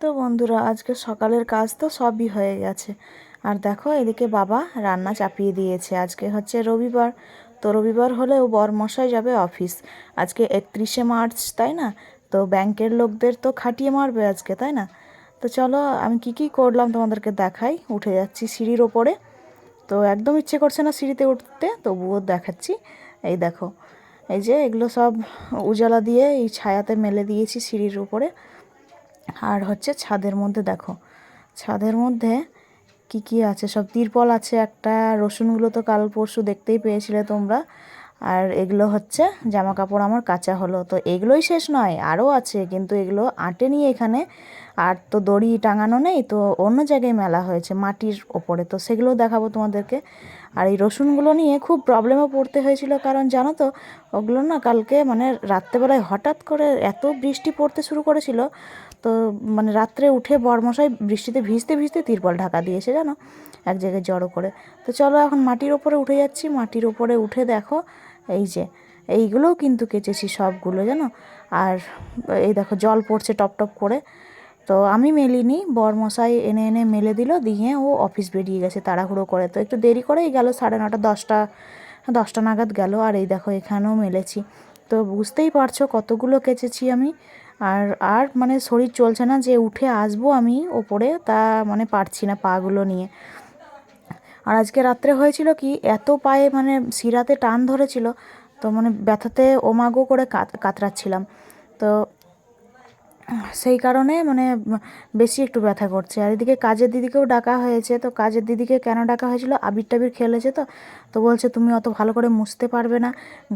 তো বন্ধুরা, আজকে সকালের কাজ তো সবই হয়ে গেছে। আর দেখো, এদিকে বাবা রান্না চাপিয়ে দিয়েছে। আজকে হচ্ছে রবিবার। তো রবিবার হলেও বরমশাই যাবে অফিস। আজকে একত্রিশে মার্চ, তাই না? তো ব্যাংকের লোকদের তো খাটিয়ে মারবে আজকে, তাই না? তো চলো, আমি কি কি করলাম তোমাদেরকে দেখাই। উঠে যাচ্ছি সিঁড়ির ওপরে। তো একদম ইচ্ছে করছে না সিঁড়িতে উঠতে, তবুও দেখাচ্ছি। এই দেখো, এই যে এগুলো সব উজালা দিয়ে এই ছায়াতে মেলে দিয়েছি সিঁড়ির উপরে। আর হচ্ছে ছাদের মধ্যে দেখো। ছাদের মধ্যে কি কি আছে? সব তিরপল আছে একটা, রসুনগুলো তো কাল পরশু দেখতেই পেয়েছিলে তোমরা। আর এগুলো হচ্ছে জামা কাপড় আমার কাঁচা হলো। তো এগুলোই শেষ নয়, আরও আছে, কিন্তু এগুলো আটে নিয়ে এখানে। আর তো দড়ি টাঙানো নেই, তো অন্য জায়গায় মেলা হয়েছে, মাটির ওপরে। তো সেগুলোও দেখাবো তোমাদেরকে। আর এই রসুনগুলো নিয়ে খুব প্রবলেমে পড়তে হয়েছিল, কারণ জানো তো, ওগুলো না কালকে মানে রাত্রেবেলায় হঠাৎ করে এত বৃষ্টি পড়তে শুরু করেছিল তো মানে রাত্রে উঠে বরমশাই বৃষ্টিতে ভিজতে ভিজতে তিরপল ঢাকা দিয়েছে, জানো? এক জায়গায় জড়ো করে। তো চলো এখন মাটির ওপরে উঠে যাচ্ছি। মাটির ওপরে উঠে দেখো, এই যে, এইগুলোও কিন্তু কেচেছি সবগুলো, জানো? আর এই দেখো, জল পড়ছে টপ টপ করে। তো আমি মেলিনি, বরমশাই এনে এনে মেলে দিল, দিয়ে ও অফিস বেরিয়ে গেছে তাড়াহুড়ো করে। তো একটু দেরি করেই গেল, সাড়ে নটা, দশটা দশটা নাগাদ গেল। আর এই দেখো, এখানেও মেলেছি। তো বুঝতেই পারছ কতগুলো কেচেছি আমি। আর আর মানে শরীর চলছে না যে উঠে আসব আমি ওপরে, তা মানে পারছি না পাগুলো নিয়ে। আর আজকে রাত্রে হয়েছিল কি, এত পায়ে মানে শিরাতে টান ধরেছিল, তো মানে ব্যথাতে ওমাগো করে কাতরাচ্ছিলাম। তো সেই কারণে মানে বেশি একটু ব্যথা করছে। আর এদিকে কাজের দিদিকেও ডাকা হয়েছে, তো কাজের দিদিকে কেন ডাকা হয়েছিল? আবির টাবির খেলেছে তো তো বলছে, তুমি অত ভালো করে মুছতে পারবে না।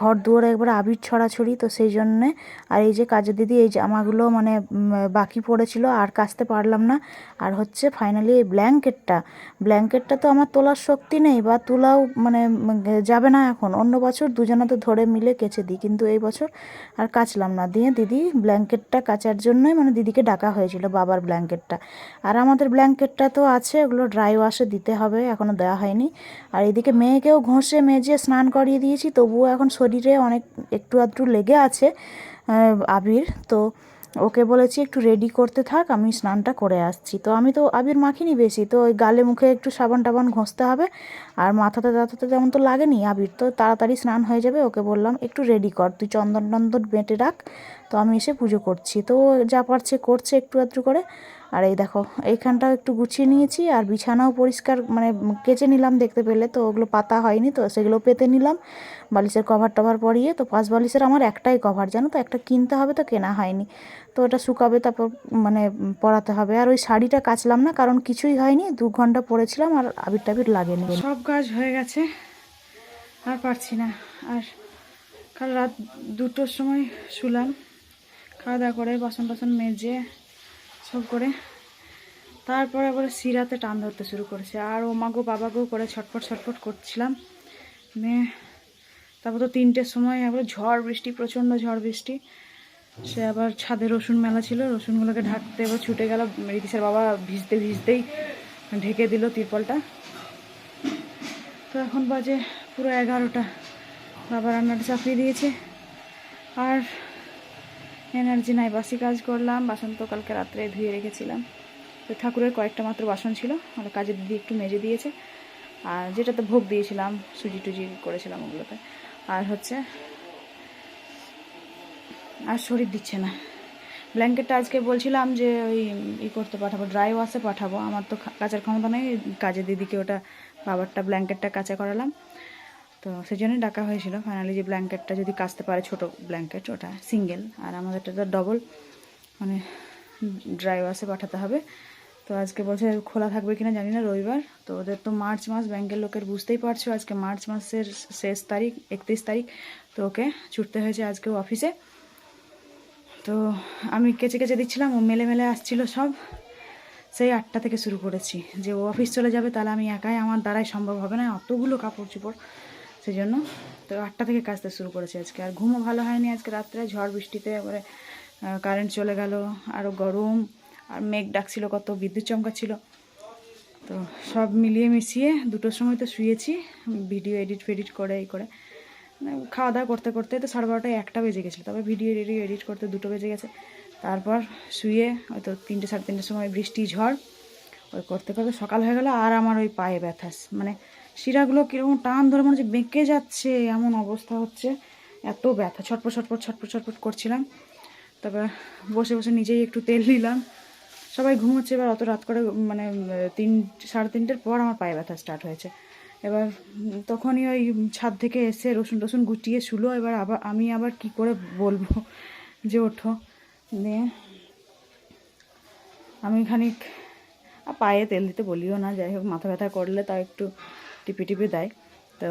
ঘর দুয়ারে একবার আবির ছড়াছড়ি। তো সেই জন্যে আর এই যে কাজের দিদি, এই জামাগুলো মানে বাকি পড়েছিল, আর কাচতে পারলাম না। আর হচ্ছে ফাইনালি এই ব্ল্যাঙ্কেটটা ব্ল্যাঙ্কেটটা তো আমার তোলার শক্তি নেই বা তোলাও মানে যাবে না এখন। অন্য বছর দুজনে তো ধরে মিলে কেচে দিই, কিন্তু এই বছর আর কাচলাম না। দিয়ে দিদি, ব্ল্যাঙ্কেটটা কাচার জন্য জন্যই মানে দিদিকে ডাকা হয়েছিল বাবার ব্ল্যাঙ্কেটটা। আর আমাদের ব্ল্যাঙ্কেটটা তো আছে, ওগুলো ড্রাই ওয়াশে দিতে হবে এখনও দেওয়া হয়নি। আর এদিকে মেয়েকেও ঘষে মেজে স্নান করিয়ে দিয়েছি, তবুও এখন শরীরে অনেক একটু আধটু লেগে আছে আবির। তো ওকে বলেছি একটু রেডি করতে থাক, আমি স্নানটা করে আসছি। তো আমি তো আবির মাখিনি বেশি, তো ওই গালে মুখে একটু সাবান টাবান ঘষতে হবে। আর মাথাতে দাঁতাতে তেমন তো লাগেনি আবির, তো তাড়াতাড়ি স্নান হয়ে যাবে, ওকে বললাম একটু রেডি কর, তুই চন্দন টন্দন বেঁটে রাখ তো আমি এসে পুজো করছি। তো যা পারছে করছে একটু আধটু করে। আর এই দেখো, এইখানটাও একটু গুছিয়ে নিয়েছি। আর বিছানাও পরিষ্কার মানে কেচে নিলাম দেখতে পেলে। তো ওগুলো পাতা হয়নি, তো সেগুলো পেতে নিলাম। বালিশের কভার টভার পরিয়ে, তো পাঁচ বালিশের আমার একটাই কভার জানো তো? একটা কিনতে হবে তো কেনা হয়নি। তো ওটা শুকাবে, তারপর মানে পরাতে হবে। আর ওই শাড়িটা কাচলাম না, কারণ কিছুই হয়নি। দু ঘণ্টা পরেছিলাম আর আবির টাবির লাগেনি। সব কাজ হয়ে গেছে। আর পারছি না। আর কাল রাত দুটোর সময় শুলাম। খাওয়া দাওয়া করে বাসন টাসন মেজে, সব করে। তারপরে আবার সিরাতে টান ধরতে শুরু করেছে। আর ও মাগো বাবাগো করে ছটফট ছটফট করছিলাম। মেয়ে তারপর তো তিনটের সময় আবার ঝড় বৃষ্টি, প্রচণ্ড ঝড় বৃষ্টি। সে আবার ছাদে রসুন মেলা ছিল। রসুনগুলোকে ঢাকতে এবার ছুটে গেল। রিতিশের বাবা ভিজতে ভিজতেই ঢেকে দিল তিরপলটা। তো এখন বাজে পুরো এগারোটা। বাবা রান্নাটা চাপিয়ে দিয়েছে। আর এনার্জি নাই, বাসি কাজ করলাম, বাসন তো কালকে রাত্রে ধুয়ে রেখেছিলাম। তো ঠাকুরের কয়েকটা মাত্র বাসন ছিল, আর কাজের দিদি একটু মেজে দিয়েছে। আর যেটাতে ভোগ দিয়েছিলাম, সুজি টুজি করেছিলাম ওগুলোতে। আর হচ্ছে, আর শরীর দিচ্ছে না। ব্ল্যাঙ্কেটটা আজকে বলছিলাম যে ওই ই করতে পাঠাবো, ড্রাই ওয়াশে পাঠাবো। আমার তো কাচার ক্ষমতা নেই, কাজের দিদিকে ওটা বাবারটা ব্ল্যাঙ্কেটটা কাঁচা করালাম। তো সেই জন্যই ডাকা হয়েছিল। ফাইনালি যে ব্ল্যাঙ্কেটটা যদি কাচতে পারে ছোট ব্ল্যাঙ্কেট, ওটা সিঙ্গেল আর আমাদেরটা তো ডবল মানে ড্রাই ওয়াশে পাঠাতে হবে। তো আজকে বলছে খোলা থাকবে কিনা জানি না, রবিবার। তো ওদের তো মার্চ মাস ব্যাংকের লোকের বুঝতেই পারছ, আজকে মার্চ মাসের শেষ তারিখ, একত্রিশ তারিখ। তো ওকে ছুটতে হয়েছে আজকেও অফিসে তো আমি কেচে কেচে দিচ্ছিলাম, ও মেলে মেলে আসছিল সব। সেই আটটা থেকে শুরু করেছি। যে ও অফিস চলে যাবে, তাহলে আমি একাই, আমার দ্বারাই সম্ভব হবে না। অতগুলো কাপড় চোপড়। সেই জন্য তো আটটা থেকে কাজতে শুরু করেছে আজকে। আর ঘুমও ভালো হয়নি আজকে রাত্রে, ঝড় বৃষ্টিতে, এবারে কারেন্ট চলে গেল আরও গরম, আর মেঘ ডাকছিল, কত বিদ্যুৎ চমকাচ্ছিল। তো সব মিলিয়ে মিশিয়ে দুটোর সময় তো শুয়েছি, ভিডিও এডিট ফেডিট করে, এই করে। মানে খাওয়া দাওয়া করতে করতে তো সাড়ে বারোটায় একটা বেজে গেছিল তবে ভিডিও এডিট এডিট করতে দুটো বেজে গেছে। তারপর শুয়ে হয়তো তিনটে, সাড়ে তিনটের সময় বৃষ্টি, ঝড়, ওই করতে করতে সকাল হয়ে গেল, আর আমার ওই পায়ে ব্যথা মানে শিরাগুলো কীরকম টান ধরে মনে হচ্ছে বেঁকে যাচ্ছে, এমন অবস্থা হচ্ছে। এত ব্যথা, ছটপট ছটপট ছটপট ছটপট করছিলাম। তারপর বসে বসে নিজেই একটু তেল নিলাম। সবাই ঘুমোচ্ছে, এবার অত রাত করে মানে তিন, সাড়ে তিনটের পর আমার পায়ে ব্যথা স্টার্ট হয়েছে। এবার তখনই ওই ছাদ থেকে এসে রসুন, টসুন গুটিয়ে শুলো। এবার আবার, আমি আবার কি করে বলব যে ওঠো। দিয়ে আমি খানিক পায়ে তেল দিতে বলিও না, যাই হোক, মাথা ব্যথা করলে তাও একটু টিপে টিপে দেয়। তো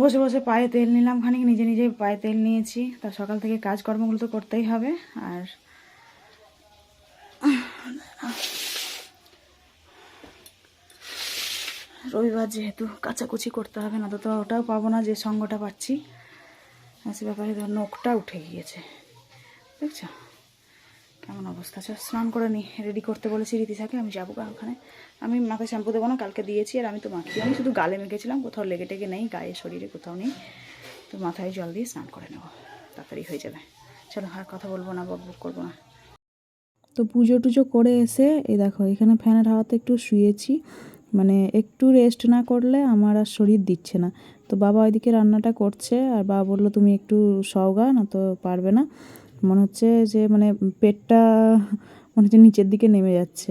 বসে বসে পায়ে তেল নিলাম খানিক, নিজে নিজে পায়ে তেল নিয়েছি। তা সকাল থেকে কাজকর্মগুলো তো করতেই হবে। আর রবিবার যেহেতু কাচাকুচি করতে হবে, না তো তো ওটাও পাবো না, যে সঙ্গটা পাচ্ছি। সে ব্যাপারে নখটা উঠে গিয়েছে। দেখছ? কেমন অবস্থা আছে। স্নান করে নি রেডি করতে বলেছি রীতিশাকে আমি যাব গা ওখানে। আমি মাকে শ্যাম্পু দেবো না, কালকে দিয়েছি আর আমি তো মাখিয়ে আমি শুধু গালে মেখেছিলাম, কোথাও লেগে টেগে নেই, গায়ে শরীরে কোথাও নেই। তো মাথায় জল দিয়ে স্নান করে নেব। তাড়াতাড়ি হয়ে যাবে। চলো, আর কথা বলব না, বক করব না। তো পুজো টুজো করে এসে, এই দেখো, এখানে ফ্যানের হাওয়াতে একটু শুয়েছি। মানে একটু রেস্ট না করলে আমার আর শরীর দিচ্ছে না। তো বাবা ওইদিকে রান্নাটা করছে, আর বাবা বলল, তুমি একটু সওগা না তো পারবে না। মনে হচ্ছে যে মানে পেটটা মনে হচ্ছে নিচের দিকে নেমে যাচ্ছে।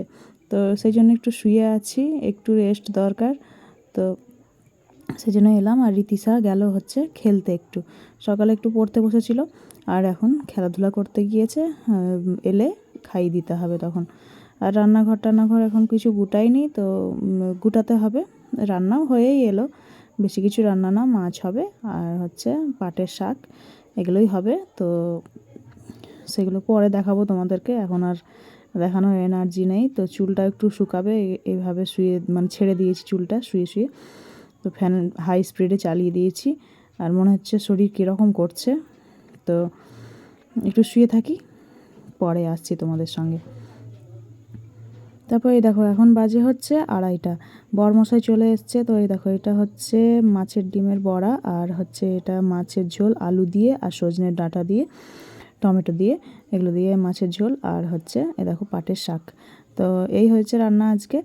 তো সেই জন্য একটু শুয়ে আছি, একটু রেস্ট দরকার। তো সেই জন্য এলাম আর রীতিশা গেল হচ্ছে খেলতে একটু। সকালে একটু পড়তে বসেছিল আর এখন খেলাধুলা করতে গিয়েছে এলে খাইয়ে দিতে হবে তখন। আর রান্নাঘর টান্নাঘর এখন কিছু গুটাইনি তো গুটাতে হবে। রান্নাও হয়েই এলো, বেশি কিছু রান্না না, মাছ হবে আর হচ্ছে পাটের শাক, এগুলোই হবে। তো সেগুলো পরে দেখাবো তোমাদেরকে। এখন আর দেখানোর এনার্জি নেই। তো চুলটা একটু শুকাবে এইভাবে শুয়ে মানে ছেড়ে দিয়েছি চুলটা, শুয়ে শুয়ে। তো ফ্যান হাই স্পিডে চালিয়ে দিয়েছি। আর মনে হচ্ছে শরীর কীরকম করছে। তো একটু শুয়ে থাকি, পরে আসছি তোমাদের সঙ্গে। তারপর এই দেখো, এখন বাজে হচ্ছে আড়াইটা। বরমশাই চলে এসছে। তো এই দেখো, এটা হচ্ছে মাছের ডিমের বড়া, আর হচ্ছে এটা মাছের ঝোল, আলু দিয়ে আর সজনের ডাঁটা দিয়ে। টমেটো দিয়ে, এগুলো দিয়ে মাছের ঝোল আর হচ্ছে এ দেখো পাটের শাক। তো এই হয়েছে রান্না আজকে।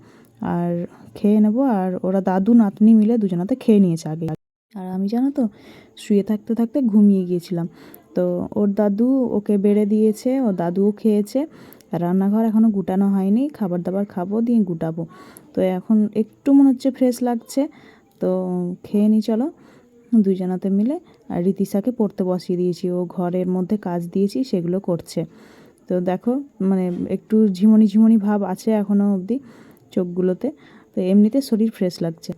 আর খেয়ে নেব আর ওরা দাদু, নাতনি মিলে দুজনাতে খেয়ে নিয়েছে আগে। আর আমি জানো তো, শুয়ে থাকতে থাকতে ঘুমিয়ে গিয়েছিলাম। তো ওর দাদু ওকে বেড়ে দিয়েছে, ও দাদুও খেয়েছে। রান্নাঘর এখনও গুটানো হয়নি, খাবার দাবার খাব, দিয়ে গুটাবো। তো এখন একটু মনে হচ্ছে ফ্রেশ লাগছে। তো খেয়ে নি, চলো। দুজনাতে মিলে আর রীতিশাকে পড়তে বসিয়ে দিয়েছি। ও ঘরের মধ্যে কাজ দিয়েছি, সেগুলো করছে। তো দেখো মানে একটু ঝিমুনি ঝিমুনি ভাব আছে এখনও অবধি চোখগুলোতে। তো এমনিতে শরীর ফ্রেশ লাগছে।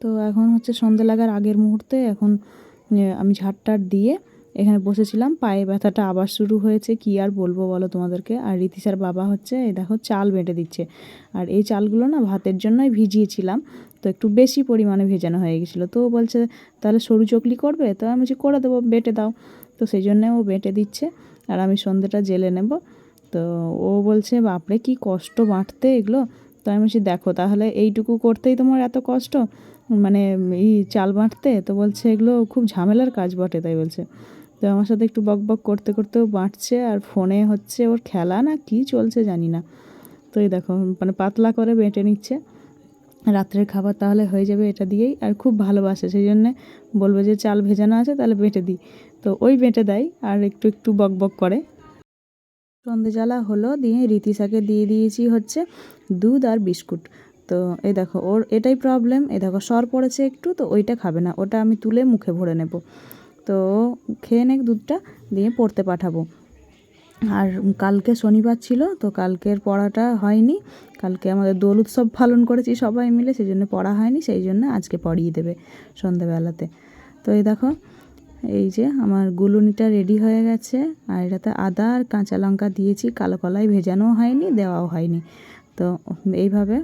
তো এখন হচ্ছে সন্ধে লাগার আগের মুহূর্তে এখন আমি ঝাড়টার দিয়ে এখানে বসেছিলাম। পায়ে ব্যথাটা আবার শুরু হয়েছে, কি আর বলব বলো তোমাদেরকে? আর রীতিশার বাবা হচ্ছে, এই দেখো, চাল বেটে দিচ্ছে। আর এই চালগুলো না ভাতের জন্যই ভিজিয়েছিলাম। তো একটু বেশি পরিমাণে ভেজানো হয়ে গেছিল। তো ও বলছে, তাহলে সরু চকলি করবে? তো আমি বলছি, করে দেবো, বেটে দাও। তো সেই জন্যে ও বেটে দিচ্ছে আর আমি সন্ধেটা জেলে নেব। তো ও বলছে, বাপরে, কি কষ্ট বাঁটতে এগুলো। তো আমি বলছি, দেখো, তাহলে এইটুকু করতেই তোমার এত কষ্ট? মানে এই চাল বাঁটতে? তো বলছে, এগুলো খুব ঝামেলার কাজ বটে, তাই বলছে। তো আমার সাথে একটু বক বক করতে করতেও বাঁটছে আর ফোনে হচ্ছে ওর খেলা না কি চলছে জানি না। তো এই দেখো মানে পাতলা করে বেঁটে নিচ্ছে। রাত্রের খাবার তাহলে হয়ে যাবে এটা দিয়েই আর খুব ভালোবাসে সেই জন্যে বলবে যে চাল ভেজানো আছে তাহলে বেটে দিই। তো ওই বেটে দেয় আর একটু একটু বক বক করে। সন্ধে জ্বালা হলো দিয়ে রীতিশাকে দিয়ে দিয়েছি হচ্ছে দুধ আর বিস্কুট। তো এই দেখো ওর এটাই প্রবলেম এ দেখো সর পড়েছে একটু তো ওইটা খাবে না, ওটা আমি তুলে মুখে ভরে নেব। তো খেয়ে নেক দুধটা, দিয়ে পড়তে পাঠাবো। আর কালকে শনিবার ছিল, তো কালকের পড়াটা হয়নি। কালকে আমাদের দোল উৎসব পালন করেছি সবাই মিলে সেই জন্য পড়া হয়নি, সেই জন্য আজকে পড়িয়ে দেবে সন্ধেবেলাতে তো এই দেখো, এই যে আমার গুলুনিটা রেডি হয়ে গেছে, আর এটাতে আদা আর কাঁচা লঙ্কা দিয়েছি, কালো কলাই ভেজানোও হয়নি, দেওয়াও হয়নি। তো এইভাবে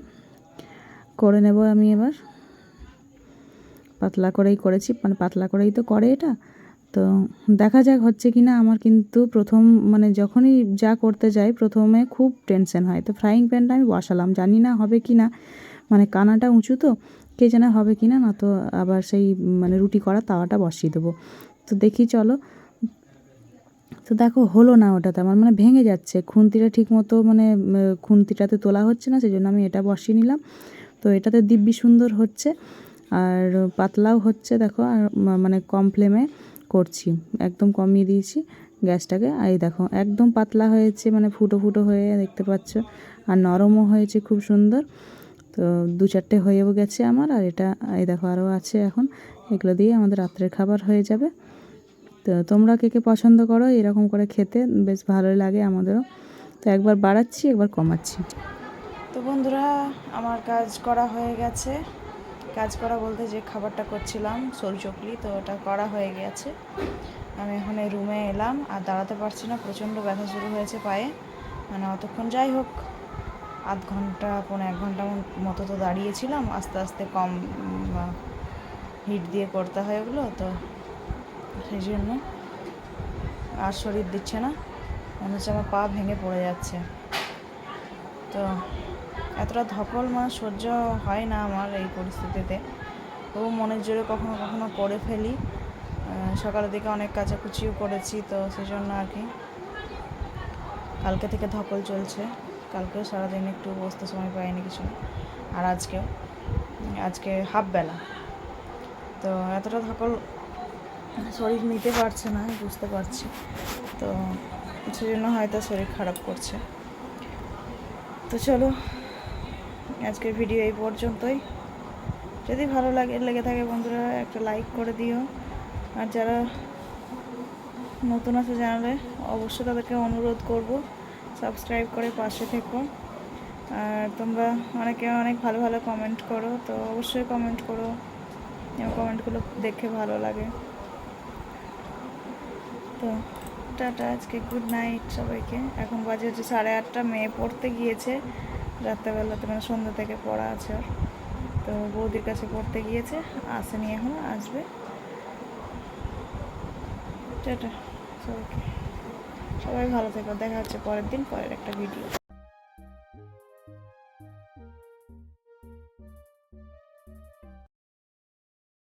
করে নেব আমি এবার। পাতলা করেই করেছি মানে পাতলা করেই তো করে এটা। তো দেখা যাক হচ্ছে কি না আমার কিন্তু প্রথম মানে যখনই যা করতে যাই প্রথমে খুব টেনশন হয়। তো ফ্রাইং প্যানটা আমি বসালাম। জানি না হবে কি না মানে কানাটা উঁচু তো, কে জানে হবে কি না না তো আবার সেই মানে রুটি করা তাওয়াটা বসিয়ে দেবো। তো দেখি চলো। তো দেখো হলো না ওটাতে, আমার মানে ভেঙে যাচ্ছে। খুন্তিটা ঠিক মতো মানে খুন্তিটাতে তোলা হচ্ছে না সেই জন্য আমি এটা বসিয়ে নিলাম। তো এটাতে দিব্যি সুন্দর হচ্ছে। আর পাতলাও হচ্ছে, দেখো, আর মানে কম ফ্লেমে করছি। একদম কমিয়ে দিয়েছি গ্যাসটাকে। আর এই দেখো, একদম পাতলা হয়েছে মানে ফুটো ফুটো হয়ে দেখতে পাচ্ছ। আর নরমও হয়েছে, খুব সুন্দর। তো দু চারটে হয়েও গেছে আমার, আর এটা, এই দেখো আরও আছে এখন। এগুলো দিয়ে আমাদের রাত্রের খাবার হয়ে যাবে। তো তোমরা কে কে পছন্দ করো, এরকম করে খেতে বেশ ভালোই লাগে আমাদেরও। তো একবার বাড়াচ্ছি, একবার কমাচ্ছি। তো বন্ধুরা, আমার কাজ করা হয়ে গেছে। কাজ করা বলতে যে খাবারটা করছিলাম সোল চকলি, তো ওটা করা হয়ে গেছে। আমি এখন রুমে এলাম, আর দাঁড়াতে পারছি না, প্রচণ্ড ব্যথা শুরু হয়েছে পায়ে। মানে অতক্ষণ যাই হোক, আধ ঘণ্টা পনেরো এক ঘণ্টা মতো তো দাঁড়িয়েছিলাম, আস্তে আস্তে কম হিট দিয়ে করতে হয় ওগুলো, তো সেই জন্য আর শরীর দিচ্ছে না। মনে হচ্ছে আমার পা ভেঙে পড়ে যাচ্ছে। তো এতটা ধকল মানে সহ্য হয় না আমার এই পরিস্থিতিতে। তবু মনের জোরে কখনো কখনো করে ফেলি। সকালের দিকে অনেক কাচাকুচিও করেছি, তো সেই জন্য আর কি। কালকে থেকে ধকল চলছে। কালকেও সারাদিন একটু বসতে সময় পাইনি কিছু। আর আজকেও। আজকে হাফ বেলা তো এতটা ধকল শরীর নিতে পারছে না, বুঝতে পারছি। তো সেই জন্য হয়তো শরীর খারাপ করছে। তো চলো আজকের ভিডিও এই পর্যন্তই। যদি ভালো লাগে, লেগে থাকে বন্ধুরা, একটা লাইক করে দিও। আর যারা নতুন আছে জানালে অবশ্যই তাদেরকে অনুরোধ করব সাবস্ক্রাইব করে পাশে থেকো। আর তোমরা অনেকে অনেক ভালো ভালো কমেন্ট করো, তো অবশ্যই কমেন্ট করো। কমেন্টগুলো দেখে ভালো লাগে। তো টাটা, আজকে গুড নাইট সবাইকে। এখন বাজে হচ্ছে সাড়ে আটটা, মেয়ে পড়তে গিয়েছে। রাত্রেবেলাতে মানে সন্ধ্যা থেকে পড়া আছে ওর। তো বৌদির কাছে পড়তে গিয়েছে, আসেনি এখনও আসবে। টাটা সবাইকে সবাই ভালো থেকো, দেখা হচ্ছে পরের দিন, পরের একটা ভিডিও